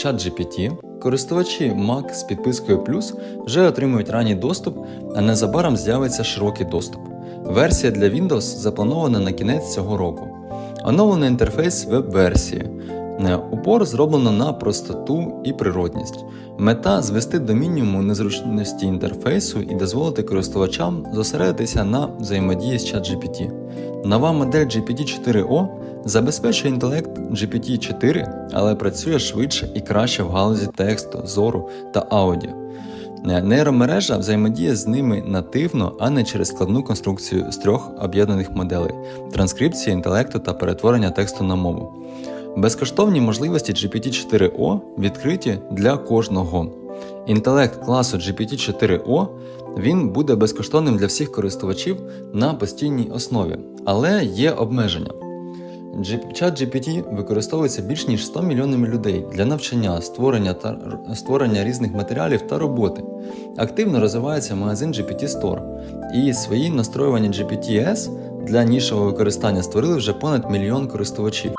ChatGPT, користувачі Mac з підпискою Plus вже отримують ранній доступ, а незабаром з'явиться широкий доступ. Версія для Windows запланована на кінець цього року. Оновлений інтерфейс веб-версії. Е, Упор зроблено на простоту і природність. Мета звести до мінімуму незручності інтерфейсу і дозволити користувачам зосередитися на взаємодії з ChatGPT. Нова модель GPT-4o забезпечує інтелект GPT-4, але працює швидше і краще в галузі тексту, зору та аудіо. Е, Нейромережа взаємодіє з ними нативно, а не через складну конструкцію з трьох об'єднаних моделей транскрипції, інтелекту та перетворення тексту на мову. Безкоштовні можливості GPT-4o відкриті для кожного. Інтелект класу GPT-4o він буде безкоштовним для всіх користувачів на постійній основі, але є обмеження. Чат GPT використовується більш ніж 100 мільйонами людей для навчання, створення та створення різних матеріалів та роботи. Активно розвивається магазин GPT Store, і свої настроювання GPT-S для нішого використання створили вже понад мільйон користувачів.